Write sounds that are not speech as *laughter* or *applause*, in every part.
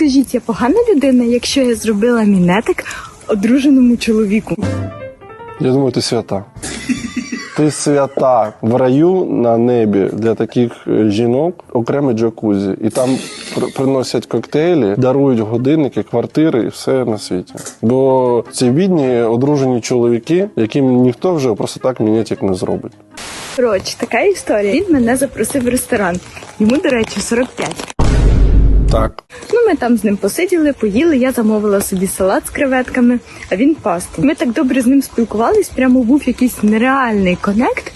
Скажіть, я погана людина, якщо я зробила мінетик одруженому чоловіку? Я думаю, ти свята. Ти свята в раю на небі для таких е, жінок окремий джакузі. І там приносять коктейлі, дарують годинники, квартири і все на світі. Бо це бідні одружені чоловіки, яким ніхто вже просто так мінетик не зробить. Коротше, така історія. Він мене запросив в ресторан. Йому, до речі, 45. Так. Ну, ми там з ним посиділи, поїли. Я замовила собі салат з креветками, а він пасту. Ми так добре з ним спілкувались, прямо був якийсь нереальний конект.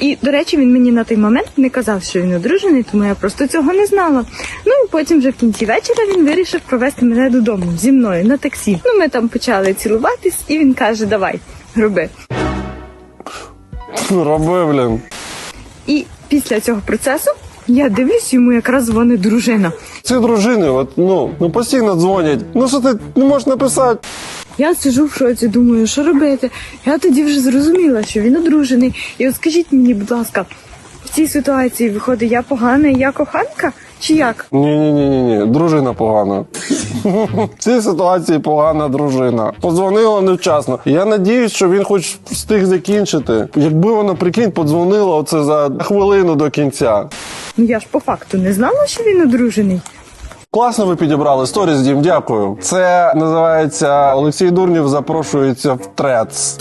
І, до речі, він мені на той момент не казав, що він одружений, тому я просто цього не знала. Ну і потім, вже в кінці вечора, він вирішив провести мене додому зі мною на таксі. Ну, ми там почали цілуватись, і він каже: Давай, роби. Роби, блін. І після цього процесу я дивлюсь, йому якраз дзвонить дружина. Ці дружини, от, ну, ну постійно дзвонять. Ну що ти не можеш написати? Я сижу в шоці, думаю, що робити. Я тоді вже зрозуміла, що він одружений. І от скажіть мені, будь ласка, в цій ситуації виходить, я погана і я коханка? Чи як? Ні, ні, ні, ні, ні. Дружина погана. *laughs* В цій ситуації погана дружина. Подзвонила невчасно. Я надіюсь, що він хоч встиг закінчити. Якби вона прикинь, подзвонила оце за хвилину до кінця. Ну я ж по факту не знала, що він одружений. Класно ви підібрали сторіс, Дім, дякую. Це називається Олексій Дурнів запрошується в трец.